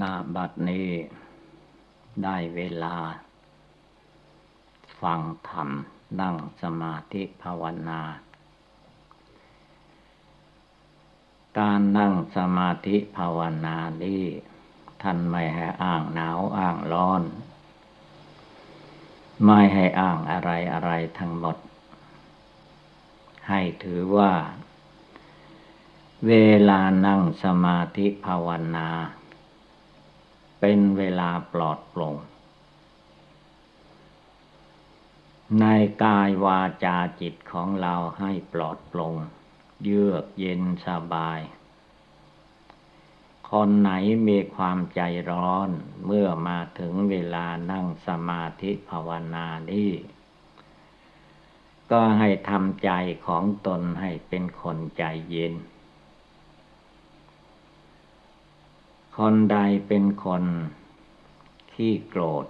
นาบัดนี้ได้เวลา ฟังธรรมนั่งสมาธิภาวนา การนั่งสมาธิภาวนานี้ท่านไม่ให้อ้างหนาวอ้างร้อน ไม่ให้อ้างอะไรอะไรทั้งหมด ให้ถือว่า เวลานั่งสมาธิภาวนา เป็นเวลาปลอดโปร่งในกายวาจาจิตของเราให้ปลอดโปร่งเยือกเย็นสบาย คนไหนมีความใจร้อนเมื่อมาถึงเวลานั่งสมาธิภาวนานี้ก็ให้ทำใจของตนให้เป็นคนใจเย็น คนใดเป็นคนขี้โกรธ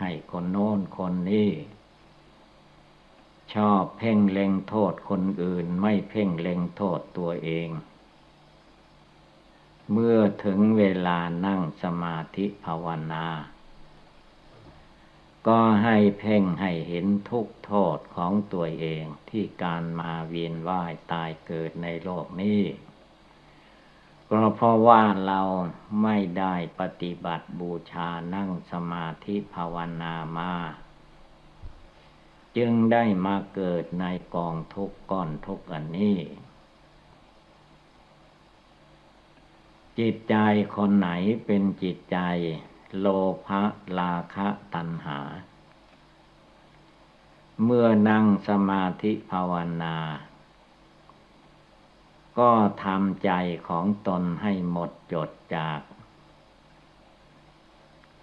ให้คนโน้นคนนี้ชอบเพ่งเล็งโทษคนอื่นไม่เพ่งเล็งโทษตัวเอง เมื่อถึงเวลานั่งสมาธิภาวนา ก็ให้เพ่งให้เห็นทุกโทษของตัวเองที่การมาเวียนว่ายตายเกิดในโลกนี้ ก็เพราะว่าเราไม่ได้ปฏิบัติบูชานั่งสมาธิภาวนามา จึงได้มาเกิดในกองทุกก้อนทุกอันนี้ จิตใจคนไหนเป็นจิตใจ โลภะลาคะตัณหา เมื่อนั่งสมาธิภาวนา ก็ทำใจของตนให้หมดจดจาก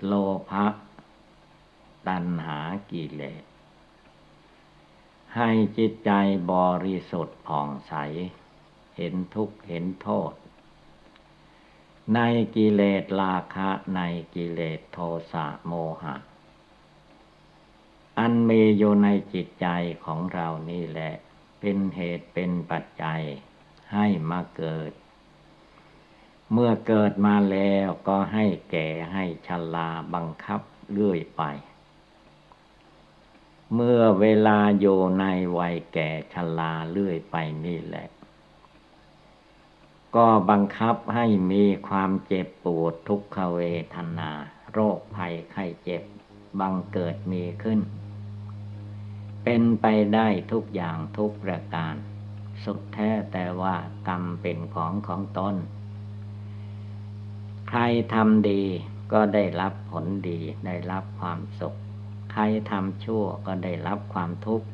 โลภะตัณหากิเลส ให้จิตใจบริสุทธิ์ผ่องใส เห็นทุกข์เห็นโทษ ในกิเลสราคะในกิเลสโทสะโมหะ อันมีอยู่ในจิตใจของเรานี่แหละ เป็นเหตุเป็นปัจจัย ให้มาเกิด เมื่อเกิดมาแล้วก็ให้แก่ให้ชราบังคับเรื่อยไป เมื่อเวลาอยู่ในวัยแก่ชราเรื่อยไปนี่แหละ ก็บังคับให้มีความเจ็บปวดทุกขเวทนา โรคภัยไข้เจ็บบังเกิดมีขึ้น เป็นไปได้ทุกอย่างทุกประการ สุดแท้แต่ว่ากรรมเป็นของของตนใครทำดีก็ได้รับผลดีได้รับความสุข ใครทำชั่วก็ได้รับความทุกข์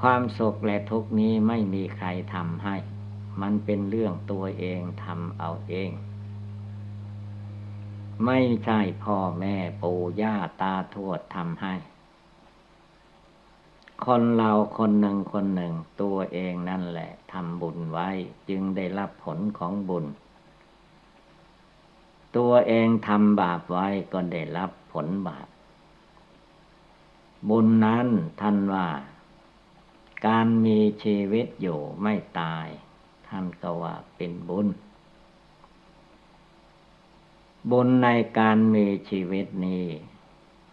ความสุขและทุกข์นี้ไม่มีใครทำให้ มันเป็นเรื่องตัวเองทำเอาเอง ไม่ใช่พ่อแม่ปู่ย่าตาทวดทำให้ คนเราคนหนึ่งคนหนึ่งตัวเองนั่นแหละทำบุญไว้จึงได้รับผลของบุญ ตัวเองทำบาปไว้ก็ได้รับผลบาป บุญนั้นท่านว่า การมีชีวิตอยู่ไม่ตาย ท่านก็ว่าเป็นบุญ บุญในการมีชีวิตนี้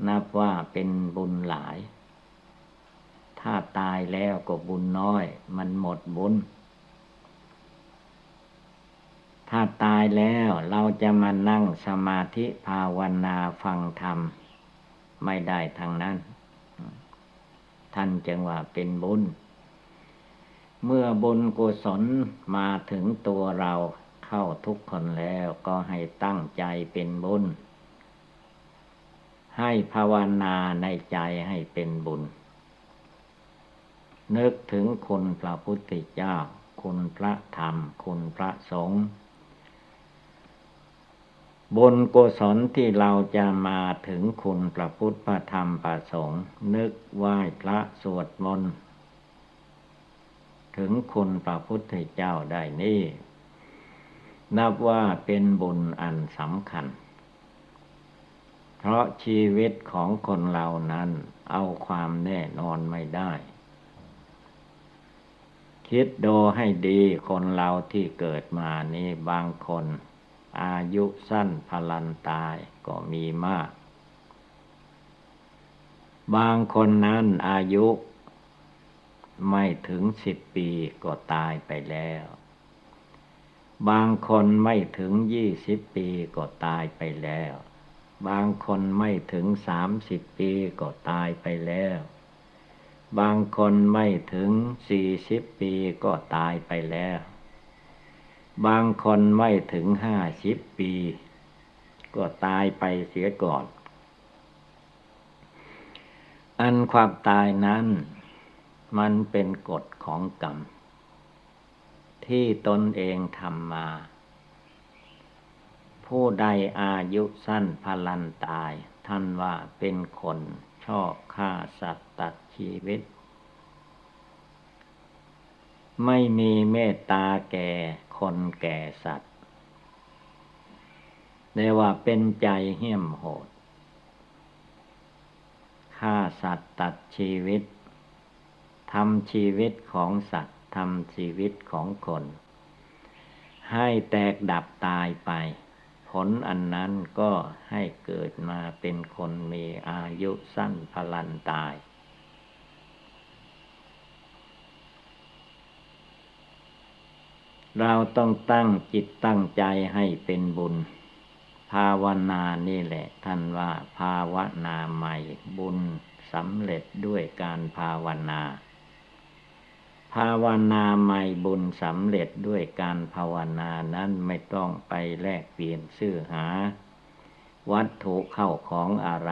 นับว่าเป็นบุญหลาย ถ้าตายแล้วก็บุญน้อย มันหมดบุญ ถ้าตายแล้วเราจะมานั่งสมาธิภาวนาฟังธรรม ไม่ได้ทางนั้น ท่านจึงว่าเป็นบุญ เมื่อบุญกุศลมาถึงตัวเราเข้าทุกคนแล้วก็ให้ตั้งใจเป็นบุญให้ภาวนาในใจให้เป็นบุญ นึกถึงคุณพระพุทธเจ้า คุณพระธรรม คุณพระสงฆ์บุญกุศลที่เราจะมาถึงคุณพระพุทธพระธรรมพระสงฆ์นึกไหว้พระสวดมนต์ถึงคุณพระพุทธเจ้าได้นี่ นับว่าเป็นบุญอันสำคัญ เพราะชีวิตของคนเรานั้นเอาความแน่นอนไม่ได้ คิดดูให้ดีคนเราที่เกิดมานี่บางคน อายุสั้นพลันตายก็มีมาก บางคนนั้นอายุ ไม่ถึงสิบปีก็ตายไปแล้ว บางคนไม่ถึงยี่สิบปีก็ตายไปแล้ว บางคนไม่ถึงสามสิบปีก็ตายไปแล้ว บางคนไม่ถึงสี่สิบปีก็ตายไปแล้ว บางคนไม่ถึงห้าสิบปี ก็ตายไปเสียก่อน อันความตายนั้น มันเป็นกฎของกรรม ที่ตนเองทำมา ผู้ใดอายุสั้นพลันตาย ท่านว่าเป็นคน ชอบฆ่าสัตว์ตัดชีวิต ไม่มีเมตตาแก่คนแก่สัตว์เรียกว่าเป็นใจเหี้ยมโหดฆ่าสัตว์ตัดชีวิตทำชีวิตของสัตว์ทำชีวิตของคน ให้แตกดับตายไป ผลอันนั้นก็ให้เกิดมาเป็นคนมีอายุสั้นพลันตาย เราต้องตั้งจิตตั้งใจให้เป็นบุญ ภาวนานี่แหละ ท่านว่าภาวนาใหม่บุญสำเร็จด้วยการภาวนา ภาวนาใหม่บุญสำเร็จด้วยการภาวนานั้นไม่ต้องไปแลกเปลี่ยนซื้อหา วัตถุเข้าของอะไร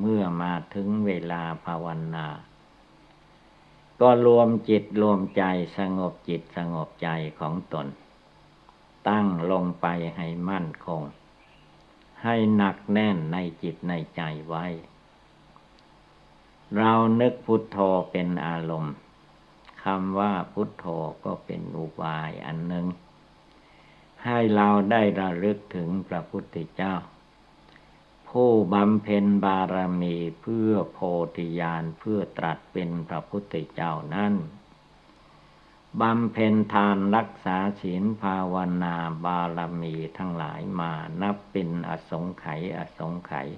เมื่อมาถึงเวลาภาวนา ก็รวมจิตรวมใจสงบจิตสงบใจของตน ตั้งลงไปให้มั่นคง ให้หนักแน่นในจิตในใจไว้ เรานึกพุทโธเป็นอารมณ์ คำว่าพุทโธก็เป็นอุบายอันหนึ่ง ให้เราได้ระลึกถึงพระพุทธเจ้า ผู้บำเพ็ญบารมีเพื่อโพธิญาณเพื่อตรัสเป็นพระพุทธเจ้านั้นบำเพ็ญทานรักษาศีลภาวนาบารมีทั้งหลายมานับเป็นอสงไขยอสงไขย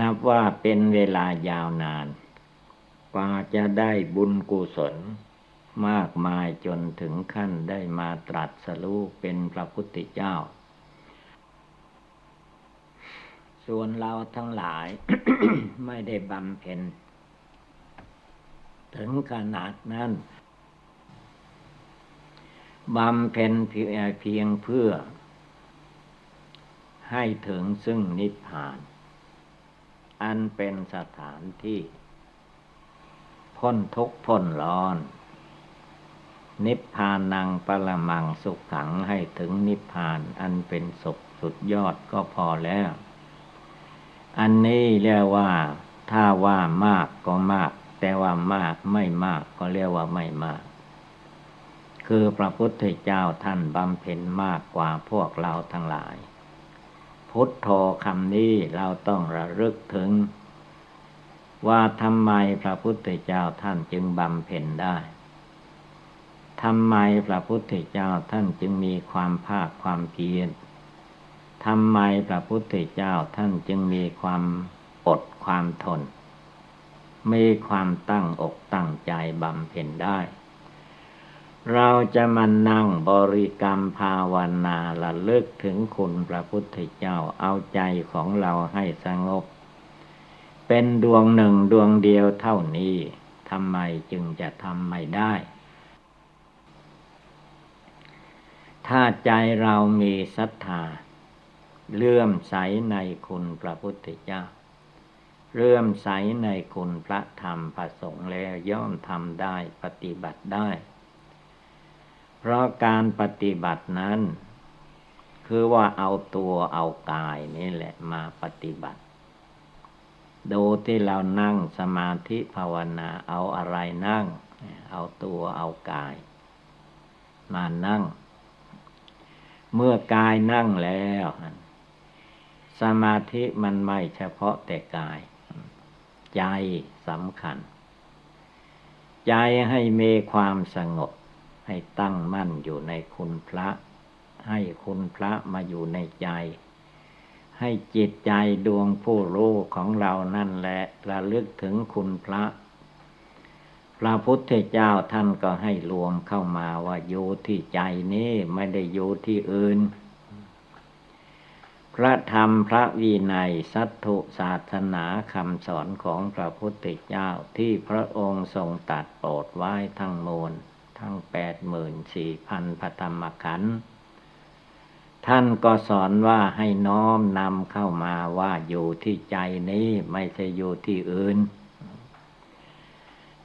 นับว่าเป็นเวลายาวนาน กว่าจะได้บุญกุศล มากมายจนถึงขั้นได้มาตรัสรู้เป็นพระพุทธเจ้า ส่วนเราทั้งหลายไม่ได้บำเพ็ญถึงขนาดนั้นบำเพ็ญเพียงเพื่อ ให้ถึงซึ่งนิพพาน อันเป็นสถานที่ พ้นทุกข์พ้นร้อน นิพพานังปรมังสุขขังให้ถึงนิพพานอันเป็นสุขสุดยอดก็พอแล้ว อันนี้เรียกว่า ถ้าว่ามากก็มาก แต่ว่ามากไม่มากก็เรียกว่าไม่มาก คือพระพุทธเจ้าท่านบำเพ็ญมากกว่าพวกเราทั้งหลาย พุทโธคำนี้เราต้องระลึกถึง ว่าทำไมพระพุทธเจ้าท่านจึงบำเพ็ญได้ทำไมพระพุทธเจ้าท่านจึงมีความภาคความเพียรทำไมพระพุทธเจ้าท่านจึงมีความอดความทน มีความตั้งอกตั้งใจบำเพ็ญได้ เราจะมานั่งบริกรรมภาวนาละเลิกถึงคุณพระพุทธเจ้าเอาใจของเราให้สงบ เป็นดวงหนึ่งดวงเดียวเท่านี้ทำไมจึงจะทำไม่ได้ ถ้าใจเรามีศรัทธาเลื่อมใสในคุณพระพุทธเจ้าเลื่อมใสในคุณพระธรรมพระสงฆ์แล้วย่อมทำได้ปฏิบัติได้ เพราะการปฏิบัตินั้น คือว่าเอาตัวเอากายนี่แหละมาปฏิบัติ ดูที่เรานั่งสมาธิภาวนาเอาอะไรนั่ง เอาตัวเอากาย มานั่ง เมื่อกายนั่งแล้ว สมาธิมันไม่เฉพาะแต่กาย ใจสำคัญ ใจให้มีความสงบ ให้ตั้งมั่นอยู่ในคุณพระ ให้คุณพระมาอยู่ในใจ ให้จิตใจดวงผู้รู้ของเรานั่นแหละระลึกถึงคุณพระ พระพุทธเจ้าท่านก็ให้รวมเข้ามาว่าอยู่ที่ใจนี้ไม่ได้อยู่ที่อื่น พระธรรมพระวินัยสัตถุศาสนาคำสอนของพระพุทธเจ้าที่พระองค์ทรงตัดโปรดไว้ทั้งมวลทั้งแปดหมื่นสี่พันพระธรรมขันธ์ ท่านก็สอนว่าให้น้อมนำเข้ามาว่าอยู่ที่ใจนี้ไม่ใช่อยู่ที่อื่น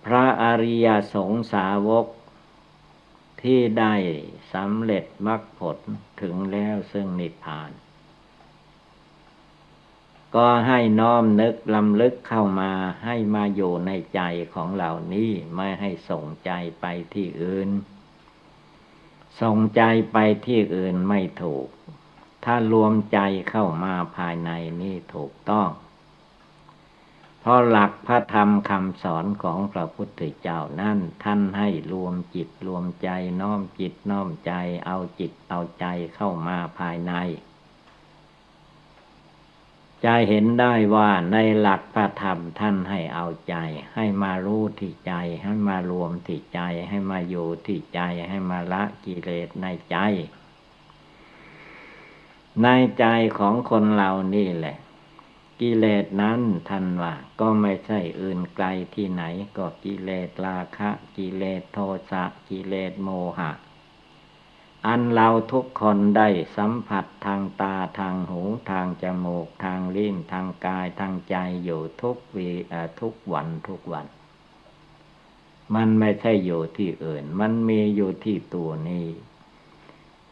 พระอริยสงสาวกที่ได้สำเร็จมรรคผลถึงแล้วซึ่งนิพพาน ก็ให้น้อมนึกลำลึกเข้ามาให้มาอยู่ในใจของเหล่านี้ไม่ให้ส่งใจไปที่อื่น ส่งใจไปที่อื่นไม่ถูก ถ้ารวมใจเข้ามาภายในนี่ถูกต้อง เพราะหลักพระธรรมคำสอนของพระพุทธเจ้านั่นท่านให้รวมจิตรวมใจน้อมจิตน้อมใจเอาจิตเอาใจเข้ามาภายใน จะเห็นได้ว่าในหลักพระธรรมท่านให้เอาใจ ให้มารู้ที่ใจ ให้มารวมที่ใจ ให้มาอยู่ที่ใจให้มาละกิเลสในใจ ในใจของคนเรานี่แหละ กิเลสนั้นท่านว่า ก็ไม่ใช่อื่นไกลที่ไหน ก็กิเลสราคะ กิเลสโทสะกิเลสโมหะ อันเราทุกคนได้สัมผัสทางตาทางหูทางจมูก ทางลิ้นทางกายทางใจอยู่ทุกวีทุกวันทุกวัน มันไม่ใช่อยู่ที่อื่น มันมีอยู่ที่ตัวนี้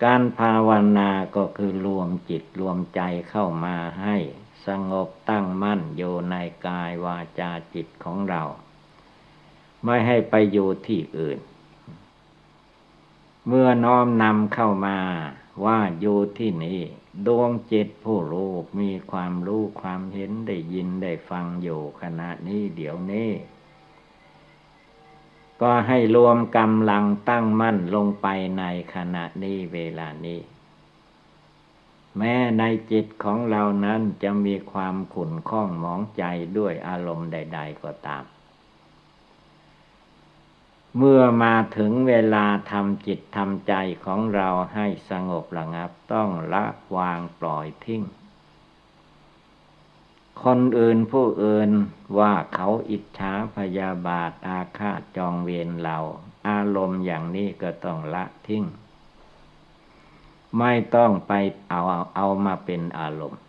การภาวนาก็คือรวมจิตรวมใจเข้ามาให้สงบตั้งมั่นอยู่ในกายวาจาจิตของเรา ไม่ให้ไปอยู่ที่อื่น เมื่อน้อมนำเข้ามาว่าอยู่ที่นี่ดวงจิตผู้รู้มีความรู้ความเห็นได้ยินได้ฟังอยู่ขณะนี้เดี๋ยวนี้ ก็ให้รวมกำลังตั้งมั่นลงไปในขณะนี้เวลานี้ แม้ในจิตของเรานั้นจะมีความขุ่นข้องหมองใจด้วยอารมณ์ใด ๆ ก็ตาม เมื่อมาถึงเวลาทำจิตทำใจของเราให้สงบระงับ ต้องละวางปล่อยทิ้ง คนอื่นผู้อื่นว่าเขาอิจฉาพยาบาทอาฆาตจองเวรเรา อารมณ์อย่างนี้ก็ต้องละทิ้ง ไม่ต้องไปเอาเอามาเป็นอารมณ์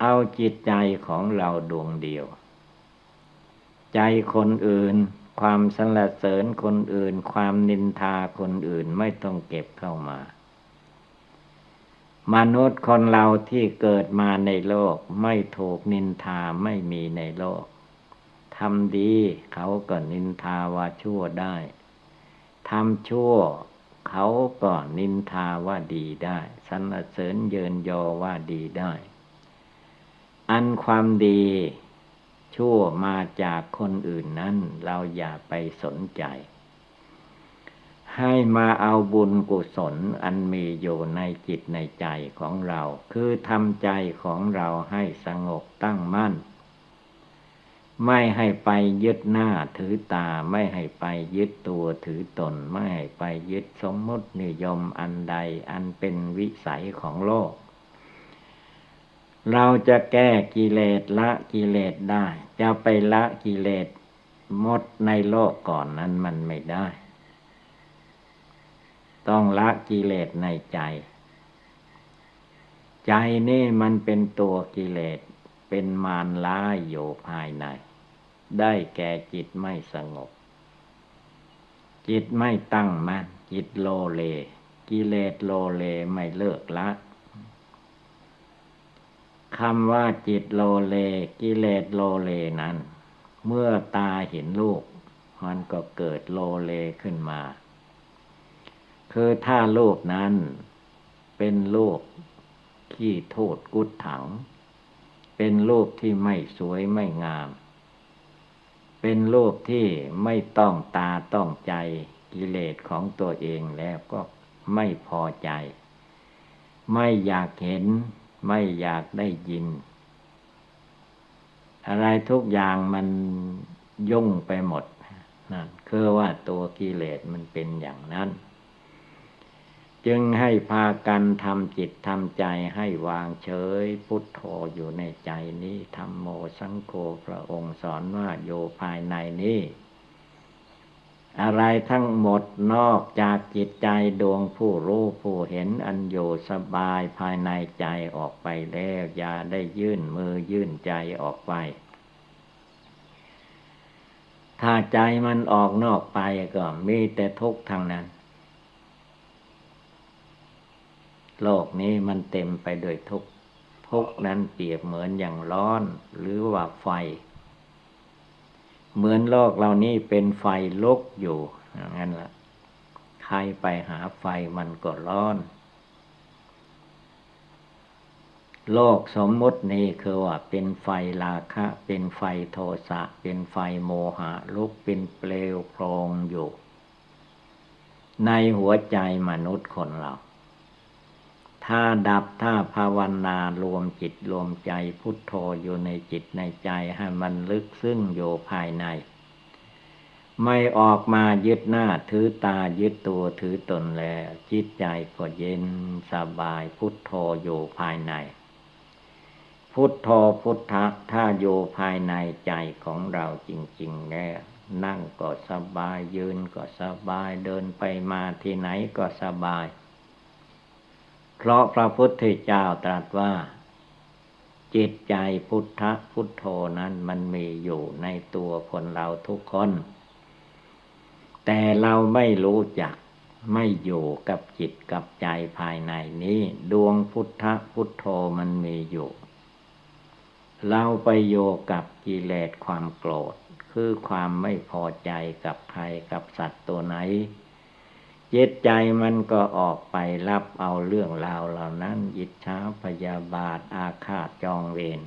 เอาจิตใจของเราดวงเดียว ใจคนอื่น ความสรรเสริญคนอื่น ความนินทาคนอื่นไม่ต้องเก็บเข้ามา มนุษย์คนเราที่เกิดมาในโลก ไม่ถูกนินทาไม่มีในโลกทำดีเขาก็นินทาว่าชั่วได้ทำชั่วเขาก็นินทาว่าดีได้สรรเสริญเยินยอว่าดีได้ อันความดี ชั่วมาจากคนอื่นนั้น เราอย่าไปสนใจ ให้มาเอาบุญกุศลอันมีอยู่ในจิตในใจของเรา คือทำใจของเราให้สงบตั้งมั่น ไม่ให้ไปยึดหน้าถือตา ไม่ให้ไปยึดตัวถือตน ไม่ให้ไปยึดสมมตินิยมอันใดอันเป็นวิสัยของโลก เราจะแก้กิเลสละกิเลสได้ จะไปละกิเลสหมดในโลกก่อนนั้นมันไม่ได้ ต้องละกิเลสในใจ ใจนี่มันเป็นตัวกิเลสเป็นมารล้าอยู่ภายใน ได้แก่จิตไม่สงบ จิตไม่ตั้งมัน่นจิตโลเล กิเลสโลเลไม่เลิกละ คำว่าจิตโลเล กิเลสโลเลนั้น เมื่อตาเห็นลูก มันก็เกิดโลเลขึ้นมา คือถ้าลูกนั้นเป็นลูกขี้โทษกุดถัง เป็นลูกที่ไม่สวยไม่งาม เป็นลูกที่ไม่ต้องตาต้องใจกิเลสของตัวเองแล้วก็ไม่พอใจ ไม่อยากเห็น ไม่อยากได้ยิน อะไรทุกอย่างมันยุ่งไปหมดนั่นคือว่าตัวกิเลสมันเป็นอย่างนั้น จึงให้พากันทำจิตทำใจให้วางเฉย พุทโธอยู่ในใจนี้ธรรมโมสังโฆพระองค์สอนว่าโยภายในนี้ อะไรทั้งหมดนอกจากจิตใจดวงผู้รู้ผู้เห็นอันโยสบายภายในใจออกไปแล้วอย่าได้ยื่นมือยื่นใจออกไป ถ้าใจมันออกนอกไปก็มีแต่ทุกข์ทางนั้น โลกนี้มันเต็มไปด้วยทุกข์ทุกข์นั้นเปรียบเหมือนอย่างร้อนหรือว่าไฟ เหมือนโลกเหล่านี้เป็นไฟลุกอยู่งั้นละใครไปหาไฟมันก็ร้อน โลกสมมุตินี้คือว่าเป็นไฟราคะ เป็นไฟโทสะ เป็นไฟโมหะลุกเป็นเปลวโพรงอยู่ ในหัวใจมนุษย์คนเรา ถ้าดับถ้าภาวนารวมจิตรวมใจพุทโธอยู่ในจิตในใจให้มันลึกซึ้งอยู่ภายใน ไม่ออกมายึดหน้าถือตายึดตัวถือตนแล้วจิตใจก็เย็นสบายพุทโธอยู่ภายใน พุทโธพุทธะถ้าอยู่ภายในใจของเราจริง ๆ แล้วนั่งก็สบายยืนก็สบายเดินไปมาที่ไหนก็สบาย เพราะพระพุทธเจ้าตรัสว่า จิตใจพุทธพุทโธนั้นมันมีอยู่ในตัวคนเราทุกคน แต่เราไม่รู้จักไม่อยู่กับจิตกับใจภายในนี้ ดวงพุทธพุทโธมันมีอยู่ เราไปโยกับกิเลสความโกรธ คือความไม่พอใจกับใครกับสัตว์ตัวไหน จิตใจมันก็ออกไปรับเอาเรื่องราวเหล่านั้นยิดช้าพยาบาทอาฆาตจองเวร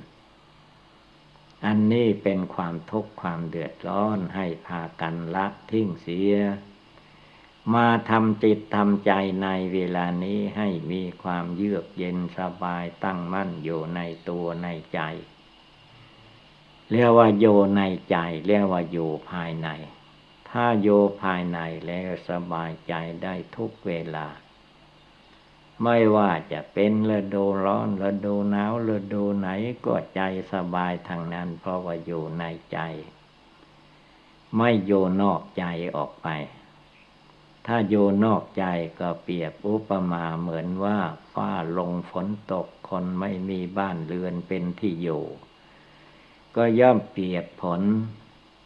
อันนี้เป็นความทุกข์ความเดือดร้อนให้พากันละทิ้งเสีย มาทำจิตทำใจในเวลานี้ให้มีความเยือกเย็นสบายตั้งมั่นอยู่ในตัวในใจ เรียกว่าโยในใจ เรียกว่าอยู่ภายใน ถ้าโยภายในแล้วสบายใจได้ทุกเวลา ไม่ว่าจะเป็นฤดูร้อนฤดูหนาวฤดูไหนก็ใจสบายทางนั้น เพราะว่าอยู่ในใจ ไม่โยนอกใจออกไป ถ้าโยนอกใจก็เปรียบอุปมาเหมือนว่าฟ้าลงฝนตกคนไม่มีบ้านเรือนเป็นที่อยู่ ก็ย่อมเปรียบผล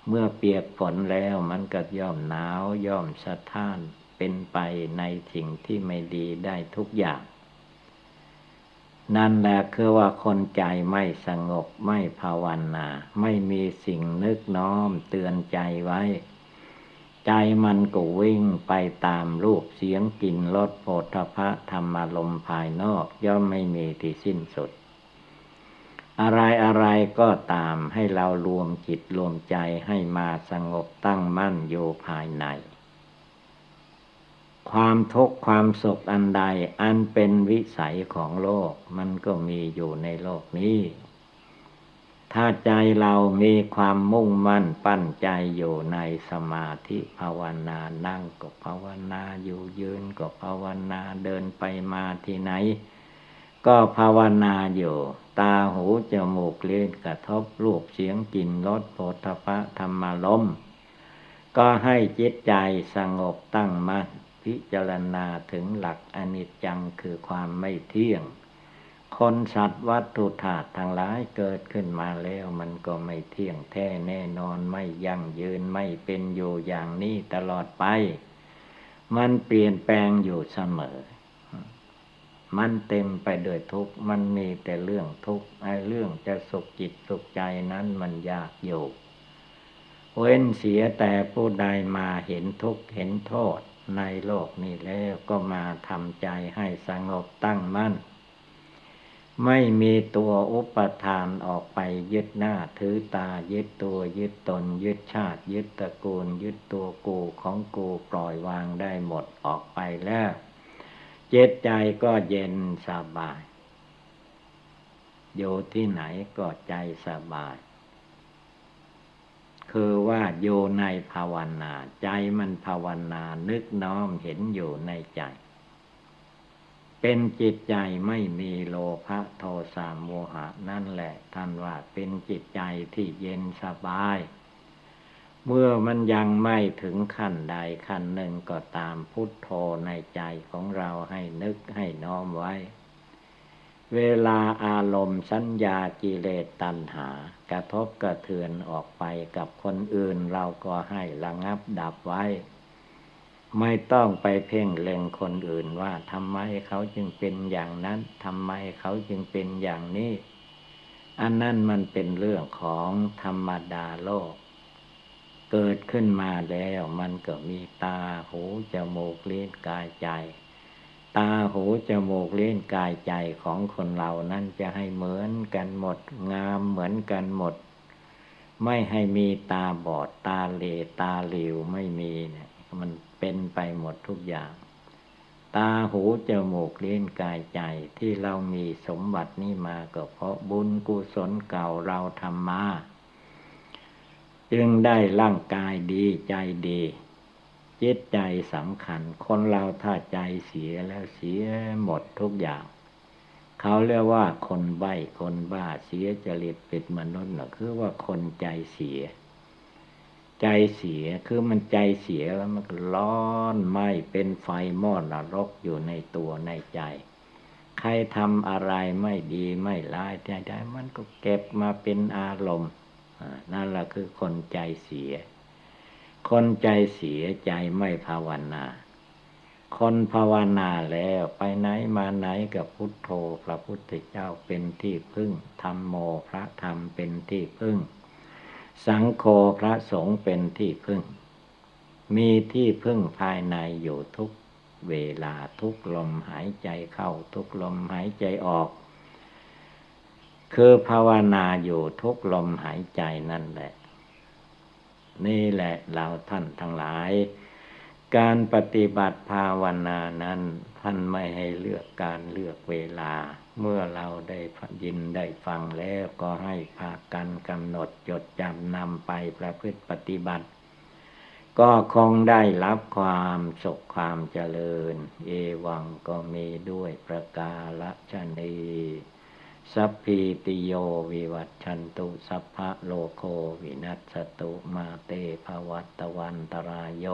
เมื่อเปียกฝนแล้วมันก็ย่อมหนาวย่อมสะท้านเป็นไปในสิ่งที่ไม่ดีได้ทุกอย่าง นั่นแหละคือว่าคนใจไม่สงบไม่ภาวนา ไม่มีสิ่งนึกน้อมเตือนใจไว้ ใจมันก็วิ่งไปตามรูปเสียงกลิ่นรสโผฏฐะธรรมารมภายนอก ย่อมไม่มีที่สิ้นสุด อะไรอะไรก็ตามให้เรารวมจิตรวมใจให้มาสงบตั้งมั่นอยู่ภายใน ความทุกข์ความสุขอันใดอันเป็นวิสัยของโลกมันก็มีอยู่ในโลกนี้ ถ้าใจเรามีความมุ่งมั่นปั้นใจอยู่ในสมาธิภาวนานั่งก็ภาวนาอยู่ยืนก็ภาวนาเดินไปมาที่ไหน ก็ภาวนาอยู่ ตาหูจมูกเลี้ยงกระทบรูปเสียงกลิ่นรสโผฏฐะธรรมลมก็ให้จิตใจสงบตั้งมั่นพิจารณาถึงหลักอนิจจังคือความไม่เที่ยง คนสัตว์วัตถุธาตุทั้งหลายเกิดขึ้นมาแล้วมันก็ไม่เที่ยงแท้แน่นอนไม่ยั่งยืนไม่เป็นอยู่อย่างนี้ตลอดไป มันเปลี่ยนแปลงอยู่เสมอ มันเต็มไปด้วยทุกข์ มันมีแต่เรื่องทุกข์ไอ้เรื่องจะสุขจิตสุขใจนั้นมันยากอยู่ เว้นเสียแต่ผู้ใดมาเห็นทุกข์เห็นโทษในโลกนี้แล้วก็มาทำใจให้สงบตั้งมั่น ไม่มีตัวอุปทานออกไปยึดหน้าถือตายึดตัวยึดตน ยึดชาติ ยึดตระกูล ยึดตัวกูของกูปล่อยวางได้หมดออกไปแล้ว จิตใจก็เย็นสบาย อยู่ที่ไหนก็ใจสบาย คือว่าอยู่ในภาวนา ใจมันภาวนานึกน้อมเห็นอยู่ในใจ เป็นจิตใจไม่มีโลภะโทสะโมหะนั่นแหละท่านว่าเป็นจิตใจที่เย็นสบาย เมื่อมันยังไม่ถึงขั้นใดขั้นหนึ่งก็ตามพุทโธในใจของเราให้นึกให้น้อมไว้ เวลาอารมณ์สัญญากิเลสตัณหา กระทบกระเทือนออกไปกับคนอื่นเราก็ให้ระงับดับไว้ ไม่ต้องไปเพ่งเล็งคนอื่นว่าทำไมเขาจึงเป็นอย่างนั้นทำไมเขาจึงเป็นอย่างนี้ อันนั้นมันเป็นเรื่องของธรรมดาโลก เกิดขึ้นมาแล้วมันก็มีตาหูจมูกเลิ้นกายใจ ตาหูจมูกเลิ้นกายใจของคนเรานั้นจะให้เหมือนกันหมด งามเหมือนกันหมด ไม่ให้มีตาบอดตาเหลตาหลิวไม่มีเนี่ยมันเป็นไปหมดทุกอย่าง ตาหูจมูกเลิ้นกายใจที่เรามีสมบัตินี้มาก็เพราะบุญกุศลเก่าเราทำมา จึงได้ร่างกายดีใจดีจิตใจสำคัญ คนเราถ้าใจเสียแล้วเสียหมดทุกอย่าง เขาเรียกว่าคนใบ้คนบ้าเสียจริตเป็นมนุษย์นะคือว่าคนใจเสีย ใจเสียคือมันใจเสียแล้วมันร้อนไหมเป็นไฟมอดนรกอยู่ในตัวในใจ ใครทำอะไรไม่ดีไม่ร้ายใจใจมันก็เก็บมาเป็นอารมณ์ นั่นแหละคือคนใจเสีย คนใจเสียใจไม่ภาวนา คนภาวนาแล้วไปไหนมาไหนกับพุทโธพระพุทธเจ้าเป็นที่พึ่งธรรมโมพระธรรมเป็นที่พึ่ง สังโฆพระสงฆ์เป็นที่พึ่ง มีที่พึ่งภายในอยู่ทุกเวลาทุกลมหายใจเข้าทุกลมหายใจออก คือภาวนาอยู่ทุกลมหายใจนั่นแหละ นี่แหละเราท่านทั้งหลาย การปฏิบัติภาวนานั้นท่านไม่ให้เลือกการเลือกเวลา เมื่อเราได้ยินได้ฟังแล้วก็ให้พากันกำหนดจดจำนำไปประพฤติปฏิบัติ ก็คงได้รับความสุขความเจริญ เอวังก็มีด้วยประกาศชนี สัพพิติโยวิวัตชันตุสัพพะโลโควินัสตุมาเตภวัตวันตรายโย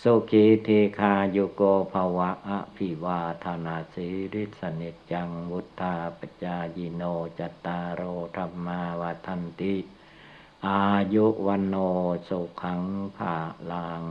สุขีเทคาโยโกภวะอภิวาธนาสิริสนิจังวุธาปจายิโนจตตารโอธรรมาวาทันติ อายุวันโนสุขังภาลัง